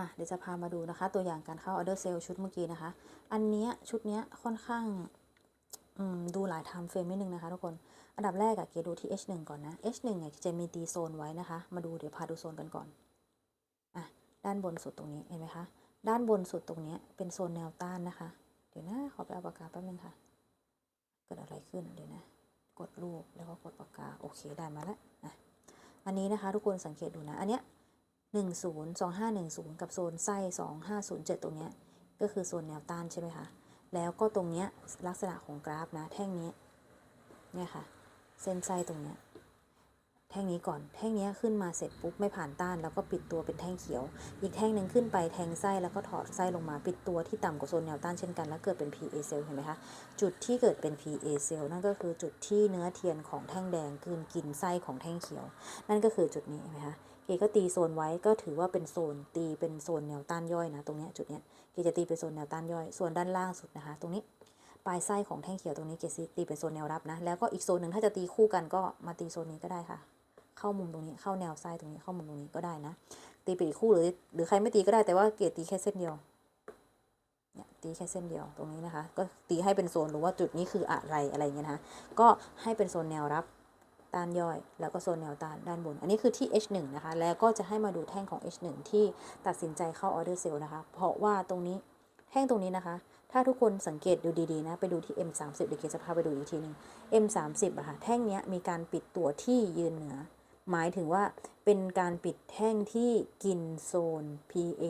อะเดี๋ยวจะพามาดูนะคะ ตัวอย่างการเข้าออเดอร์เซลชุดเมื่อกี้นะคะ อันเนี้ยชุดเนี้ยค่อนข้างดูหลายไทม์เฟรมนิดนึงนะคะทุกคน อันดับแรกอะเกดูที่ H1 ก่อนนะ H1 เนี่ยจะมีตีโซนไว้นะคะ มาดูเดี๋ยวพาดูโซนกันก่อนอะด้านบนสุดตรงนี้เห็นไหมคะ ด้านบนสุดตรงนี้เป็นโซนแนวต้านนะคะ เดี๋ยวนะขอไปเอาปากกาแป๊บนึงค่ะ เกิดอะไรขึ้นเดี๋ยวนะ กดรูปแล้วก็กดปากกาโอเคได้มาแล้วอะอันนี้นะคะทุกคนสังเกตดูนะ อันเนี้ย หนึ่งศูนย์สองห้าหนึ่งศูนย์กับโซนไส้สองห้าศูนย์เจ็ดตรงเนี้ยก็คือโซนแนวต้านใช่ไหมคะ แล้วก็ตรงเนี้ยลักษณะของกราฟนะแท่งนี้เนี่ยค่ะ เส้นไส้ตรงเนี้ยแท่งนี้ก่อน แท่งนี้ขึ้นมาเสร็จปุ๊บไม่ผ่านต้าน แล้วก็ปิดตัวเป็นแท่งเขียว อีกแท่งหนึ่งขึ้นไปแทงไส้แล้วก็ถอดไส้ลงมาปิดตัวที่ต่ำกว่าโซนแนวต้านเช่นกัน แล้วเกิดเป็น PA cell เห็นไหมคะ จุดที่เกิดเป็น PA cell นั่นก็คือจุดที่เนื้อเทียนของแท่งแดงกืนกินไส้ของแท่งเขียว นั่นก็คือจุดนี้เห็นไหมคะ เกก็ตีโซนไว้ก็ถือว่าเป็นโซนตีเป็นโซนแนวต้านย่อยนะตรงนี้จุดเนี้ยเกจะตีเป็นโซนแนวต้านย่อย ส่วนด้านล่างสุดนะคะ ตรงนี้ปลายไส้ของแท่งเขียวตรงนี้เกตีเป็นโซนแนวรับนะแล้วก็อีกโซนหนึ่งถ้าจะตีคู่กันก็มาตีโซนนี้ก็ได้ค่ะ เข้ามุมตรงนี้เข้าแนวไส้ตรงนี้เข้ามุมตรงนี้ก็ได้นะ ตีไปอีกคู่หรือหรือใครไม่ตีก็ได้แต่ว่าเกตีแค่เส้นเดียวเนี่ยตีแค่เส้นเดียวตรงนี้นะคะ ก็ตีให้เป็นโซนรู้ว่าจุดนี้คืออะไรอะไรเงี้ยนะคะก็ให้เป็นโซนแนวรับ ต้านย่อย แล้วก็โซนแนวต้านด้านบน อันนี้คือที่ H1 นะคะ แล้วก็จะให้มาดูแท่งของ H1 ที่ตัดสินใจเข้าออเดอร์เซลล์นะคะ เพราะว่าตรงนี้แท่งตรงนี้นะคะ ถ้าทุกคนสังเกตดูดีๆนะ ไปดูที่ M30 เดี๋ยวเกจะพาไปดูอีกทีหนึ่ง M30 อะค่ะ แท่งนี้มีการปิดตัวที่ยืนเหนือ หมายถึงว่าเป็นการปิดแท่งที่กินโซน PA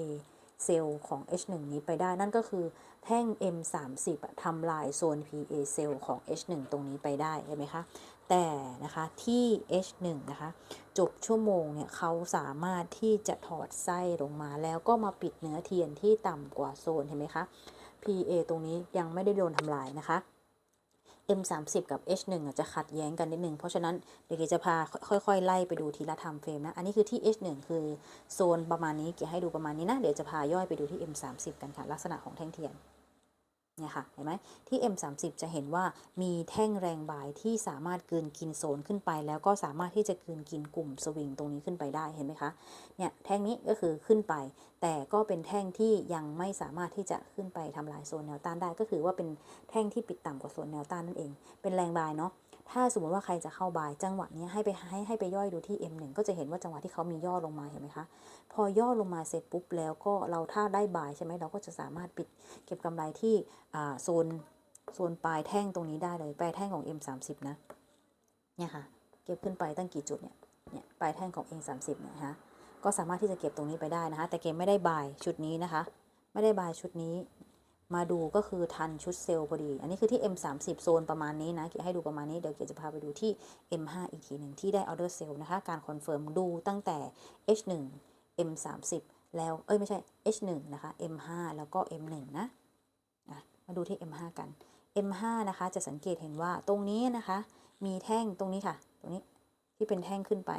เซลล์ของ H1 นี้ไปได้ นั่นก็คือแท่ง M30 ทำลายโซน PA เซลล์ของ H1 ตรงนี้ไปได้ เห็นไหมคะ แต่นะคะที่ H1 นะคะจบชั่วโมงเนี่ยเขาสามารถที่จะถอดไส้ลงมาแล้วก็มาปิดเนื้อเทียนที่ต่ำกว่าโซนเห็นไหมคะ PA ตรงนี้ยังไม่ได้โดนทำลายนะคะ M30 กับ H1 อะจะขัดแย้งกันนิดนึง เพราะฉะนั้นเดี๋ยวจะพาค่อยๆ ไล่ไปดูทีละไทม์เฟรมนะ อันนี้คือที่ H1 คือโซนประมาณนี้เกี่ยให้ดูประมาณนี้นะ เดี๋ยวจะพาย่อยไปดูที่ M30 กันค่ะ ลักษณะของแท่งเทียน เนี่ยค่ะเห็นไหมที่ M30 จะเห็นว่ามีแท่งแรงบ่ายที่สามารถกลืนกินโซนขึ้นไป แล้วก็สามารถที่จะกลืนกินกลุ่มสวิงตรงนี้ขึ้นไปได้เห็นไหมคะเนี่ยแท่งนี้ก็คือขึ้นไป แต่ก็เป็นแท่งที่ยังไม่สามารถที่จะขึ้นไปทำลายโซนแนวต้านได้ ก็คือว่าเป็นแท่งที่ปิดต่ำกว่าโซนแนวต้านนั่นเอง เป็นแรงบายเนาะ ถ้าสมมติว่าใครจะเข้าบายจังหวะนี้ให้ไปให้ให้ไปย่อยดูที่ M1 ก็จะเห็นว่าจังหวะที่เขามีย่อลงมาเห็นไหมคะ พอย่อลงมาเสร็จปุ๊บแล้วก็เราถ้าได้บายใช่ไหมเราก็จะสามารถปิดเก็บกำไรที่โซนโซนปลายแท่งตรงนี้ได้เลยปลายแท่งของ M30 นะเนี่ยค่ะเก็บขึ้นไปตั้งกี่จุดเนี่ยเนี่ยปลายแท่งของ M30 เนี่ยนะคะก็สามารถที่จะเก็บตรงนี้ไปได้นะคะแต่เกมไม่ได้บายชุดนี้นะคะ ไม่ได้บายชุดนี้ มาดูก็คือทันชุดเซลล์พอดี อันนี้คือที่ M30 โซนประมาณนี้นะเกให้ดูประมาณนี้ เดี๋ยวเกจะพาไปดูที่ M5 อีกทีหนึ่งที่ได้ออเดอร์เซลล์นะคะ การคอนเฟิร์มดูตั้งแต่ H1 M30 แล้ว เอ้ยไม่ใช่ H1 นะคะ M5 แล้วก็ M1 นะอะมาดูที่ M5 กัน M5 นะคะจะสังเกตเห็นว่าตรงนี้นะคะ มีแท่งตรงนี้ค่ะ ตรงนี้ที่เป็นแท่งขึ้นไป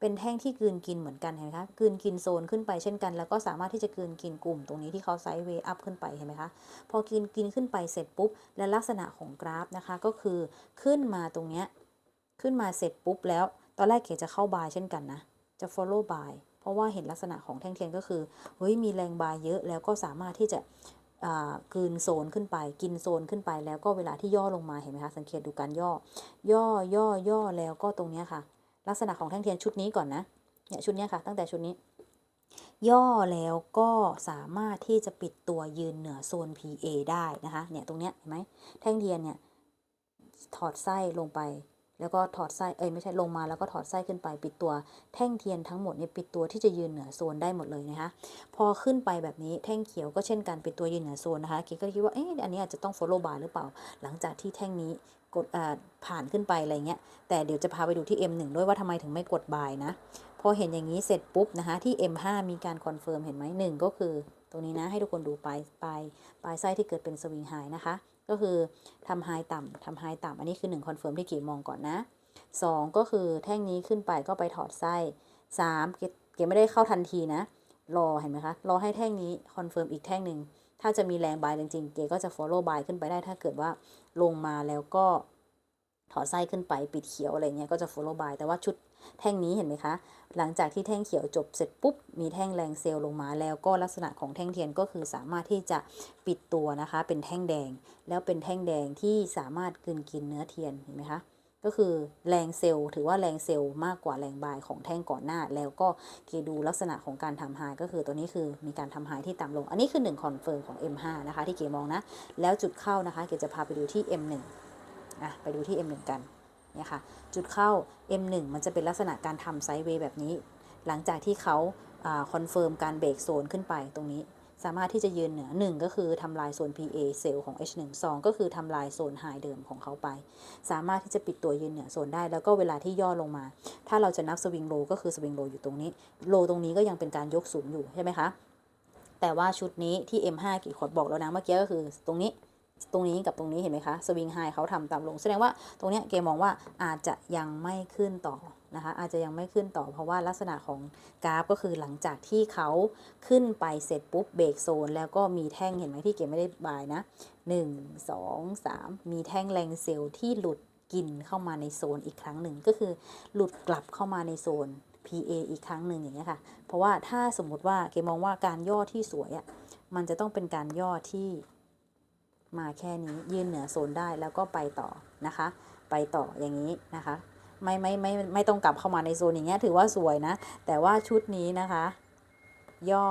เป็นแท่งที่กืนกินเหมือนกันเห็นไหมคะกืนกินโซนขึ้นไปเช่นกัน แล้วก็สามารถที่จะกืนกินกลุ่มตรงนี้ที่เขาไซด์เวย์อัพขึ้นไปเห็นไหมคะพอกินกินขึ้นไปเสร็จปุ๊บ และลักษณะของกราฟนะคะก็คือขึ้นมาตรงเนี้ยขึ้นมาเสร็จปุ๊บแล้ว ตอนแรกเกจะเข้าบายเช่นกันนะ จะ follow buy เพราะว่าเห็นลักษณะของแท่งเทียนก็คือเฮ้ยมีแรงบายเยอะแล้วก็สามารถที่จะอ่ากลืนโซนขึ้นไป กินโซนขึ้นไปแล้วก็เวลาที่ย่อลงมาเห็นไหมคะสังเกตดูการย่อ ย่อย่อย่อแล้วก็ตรงนี้ค่ะ ลักษณะของแท่งเทียนชุดนี้ก่อนนะ เนี่ยชุดนี้ค่ะ ตั้งแต่ชุดนี้ ย่อแล้วก็สามารถที่จะปิดตัวยืนเหนือโซน PA ได้นะคะ เนี่ยตรงเนี้ยเห็นไหมแท่งเทียนเนี่ยถอดไส้ลงไป แล้วก็ถอดไส้ เอ้ยไม่ใช่ลงมาแล้วก็ถอดไส้ขึ้นไป ปิดตัวแท่งเทียนทั้งหมดเนี่ยปิดตัวที่จะยืนเหนือโซนได้หมดเลยนะคะ พอขึ้นไปแบบนี้แท่งเขียวก็เช่นกันปิดตัวยืนเหนือโซนนะคะเกก็คิดว่า เอ๊ะอันนี้อาจจะต้อง follow bar หรือเปล่า หลังจากที่แท่งนี้ กดผ่านขึ้นไปอะไรเงี้ย แต่เดี๋ยวจะพาไปดูที่ M1 ด้วยว่าทำไมถึงไม่กด buy นะ พอเห็นอย่างนี้เสร็จปุ๊บนะคะที่ M5 มีการคอนเฟิร์มเห็นไหมหนึ่งก็คือ ตรงนี้นะให้ทุกคนดูปลายปลายปลายไส้ที่เกิดเป็นสวิงไฮนะคะ ก็คือทำไฮต่ำทำไฮต่ำอันนี้คือ1คอนเฟิร์มที่กี่มองก่อนนะ 2 ก็คือแท่งนี้ขึ้นไปก็ไปถอดไส้3เกเกไม่ได้เข้าทันทีนะ รอเห็นไหมคะรอให้แท่งนี้คอนเฟิร์มอีกแท่งหนึ่ง ถ้าจะมีแรงบายจริงๆ เกก็จะ follow buy ขึ้นไปได้ ถ้าเกิดว่าลงมาแล้วก็ถอดไส้ขึ้นไปปิดเขียวอะไรเงี้ยก็จะ follow by แต่ว่าชุดแท่งนี้เห็นไหมคะ หลังจากที่แท่งเขียวจบเสร็จปุ๊บ มีแท่งแรงเซลล์ลงมาแล้วก็ลักษณะของแท่งเทียนก็คือสามารถที่จะปิดตัวนะคะ เป็นแท่งแดง แล้วเป็นแท่งแดงที่สามารถกลืนกินเนื้อเทียนเห็นไหมคะ ก็คือแรงเซลล์ถือว่าแรงเซลล์มากกว่าแรงบายของแท่งก่อนหน้า แล้วก็เกดูลักษณะของการทำไฮก็คือตัวนี้คือมีการทำไฮที่ต่ำลง อันนี้คือ1คอนเฟิร์มของ M5 นะคะที่เกมองนะ แล้วจุดเข้านะคะเกจะพาไปดูที่ M1 อะไปดูที่ M1 กันเนี่ยค่ะจุดเข้า M1 มันจะเป็นลักษณะการทำไซด์เวย์แบบนี้ หลังจากที่เขาคอนเฟิร์มการเบรกโซนขึ้นไปตรงนี้ สามารถที่จะยืนเหนือ 1 ก็คือทำลายโซน PA เซลล์ของ H1 2 ก็คือทำลายโซนไฮเดิมของเขาไป สามารถที่จะปิดตัวยืนเหนือโซนได้ แล้วก็เวลาที่ย่อลงมา ถ้าเราจะนับสวิงโลก็คือสวิงโลอยู่ตรงนี้ โลตรงนี้ก็ยังเป็นการยกสูงอยู่ใช่ไหมคะ แต่ว่าชุดนี้ที่ M5 กี่ขวดบอกแล้วนะเมื่อกี้ก็คือตรงนี้ ตรงนี้กับตรงนี้เห็นไหมคะสวิงไฮเขาทำต่ำลง แสดงว่าตรงนี้เกมมองว่าอาจจะยังไม่ขึ้นต่อนะคะอาจจะยังไม่ขึ้นต่อ เพราะว่าลักษณะของกราฟก็คือหลังจากที่เขาขึ้นไปเสร็จปุ๊บเบรกโซน แล้วก็มีแท่งเห็นไหมที่เกมไม่ได้บายนะ 1 2 3 มีแท่งแรงเซลล์ที่หลุดกินเข้ามาในโซนอีกครั้งหนึ่งก็คือหลุดกลับเข้ามาในโซน PA อีกครั้งหนึ่งอย่างเงี้ยค่ะ เพราะว่าถ้าสมมติว่าเกมมองว่าการย่อที่สวยอะ่ะมันจะต้องเป็นการย่อที่ มาแค่นี้ยืนเหนือโซนได้แล้วก็ไปต่อนะคะ ไปต่ออย่างนี้นะคะไม่ไม่ไม่ไม่ไม่ต้องกลับเข้ามาในโซนอย่างเงี้ยถือว่าสวยนะ แต่ว่าชุดนี้นะคะ ย่อ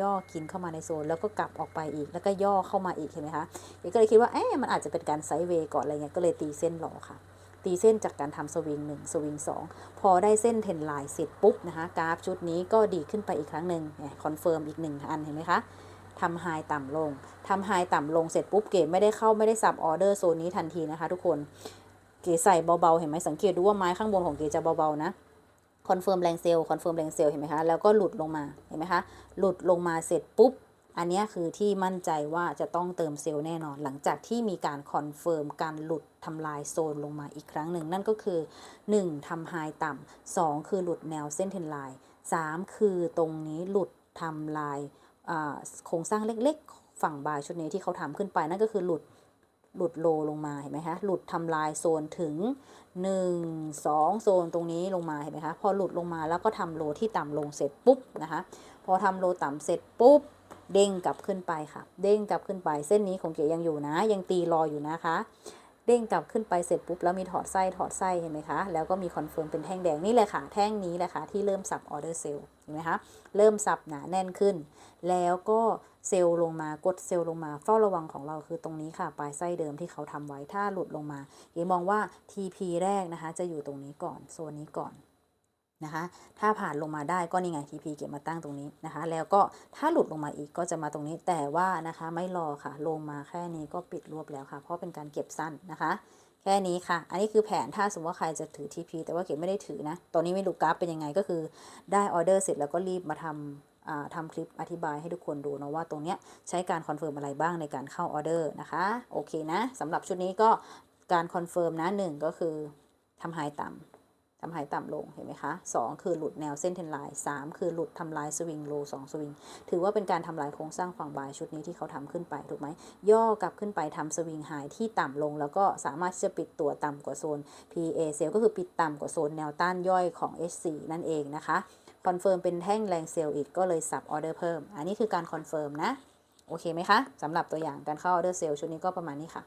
ย่อกินเข้ามาในโซน แล้วก็กลับออกไปอีก แล้วก็ย่อเข้ามาอีกเห็นไหมคะเอกก็เลยคิดว่าเอ๊ะมันอาจจะเป็นการไซด์เวย์ก่อนอะไรเงี้ยก็เลยตีเส้นรอค่ะตีเส้นจากการทำสวิง1สวิง2 พอได้เส้นเทนไลน์เสร็จปุ๊บนะคะกราฟชุดนี้ก็ดีขึ้นไปอีกครั้งหนึ่งคอนเฟิร์มอีกหนึ่งอันเห็นไหมคะ ทำไฮต่ำลงทำไฮต่ำลงเสร็จปุ๊บเกตไม่ได้เข้าไม่ได้สับออเดอร์โซนนี้ทันทีนะคะทุกคนเกใส่เบาๆเห็นไหมสังเกตดูว่าไม้ข้างบนของเกจะเบาๆนะคอนเฟิร์มแรงเซลล์คอนเฟิร์มแรงเซลล์เห็นไหมคะแล้วก็หลุดลงมาเห็นไหมคะหลุดลงมาเสร็จปุ๊บอันนี้คือที่มั่นใจว่าจะต้องเติมเซลล์แน่นอน หลังจากที่มีการคอนเฟิร์มการหลุดทำลายโซนลงมาอีกครั้งหนึ่ง นั่นก็คือ 1. ทำไฮต่ำ 2 คือหลุดแนวเส้นเทนไลน์ 3 คือตรงนี้หลุดทำลาย โครงสร้างเล็กๆ ฝั่งบายชุดนี้ที่เขาทำขึ้นไปนั่นก็คือหลุดหลุดโลลงมาเห็นไหมคะหลุดทำลายโซนถึง 1 2 โซนตรงนี้ลงมาเห็นไหมคะพอหลุดลงมาแล้วก็ทำโลที่ต่ำลงเสร็จปุ๊บนะคะพอทำโลต่ำเสร็จปุ๊บเด้งกลับขึ้นไปค่ะ เด้งกลับขึ้นไปเส้นนี้ของเก๋ยังอยู่นะ ยังตีรออยู่นะคะ เด้งกลับขึ้นไปเสร็จปุ๊บแล้วมีถอดไส้ถอดไส้เห็นไหมคะ แล้วก็มีคอนเฟิร์มเป็นแท่งแดงนี่แหละค่ะ แท่งนี้แหละค่ะที่เริ่มสับออเดอร์เซลล์เห็นไหมคะ เริ่มสับหนาแน่นขึ้น แล้วก็เซลล์ลงมากดเซลล์ลงมาเฝ้าระวังของเราคือตรงนี้ค่ะ ปลายไส้เดิมที่เขาทำไว้ถ้าหลุดลงมาเอ๋มองว่า TP แรกนะคะ จะอยู่ตรงนี้ก่อนโซนนี้ก่อน นะคะ ถ้าผ่านลงมาได้ก็นี่ไง TP เก็บมาตั้งตรงนี้นะคะ แล้วก็ถ้าหลุดลงมาอีกก็จะมาตรงนี้แต่ว่านะคะไม่รอค่ะ ลงมาแค่นี้ก็ปิดรวบแล้วค่ะ เพราะเป็นการเก็บสั้นนะคะ แค่นี้ค่ะ อันนี้คือแผนถ้าสมมติว่าใครจะถือ TP แต่ว่าเก็บไม่ได้ถือนะ ตอนนี้ไม่รู้กราฟเป็นยังไงก็คือได้ออเดอร์เสร็จแล้วก็รีบมาทำทำคลิปอธิบายให้ทุกคนดูนะว่าตรงนี้ใช้การคอนเฟิร์มอะไรบ้างในการเข้าออเดอร์นะคะ โอเคนะสำหรับชุดนี้ก็การคอนเฟิร์มนะหนึ่งก็คือทำไฮต่ำ ทำไฮต่ำลงเห็นไหมคะสองคือหลุดแนวเส้นเทนไลน์สามคือหลุดทำลายสวิงโลสองสวิงถือว่าเป็นการทำลายโครงสร้างฝั่งบายชุดนี้ที่เขาทำขึ้นไปถูกไหมย่อกลับขึ้นไปทำสวิงไฮที่ต่ำลง แล้วก็สามารถที่จะปิดตัวต่ำกว่าโซน PA เซลก็คือปิดต่ำกว่าโซนแนวต้านย่อยของ H4 นั่นเองนะคะคอนเฟิร์มเป็นแท่งแรงเซลล์อีกก็เลยสับออเดอร์เพิ่ม อันนี้คือการคอนเฟิร์มนะ โอเคไหมคะสำหรับตัวอย่างการเข้าออเดอร์เซลล์ชุดนี้ก็ประมาณนี้ค่ะ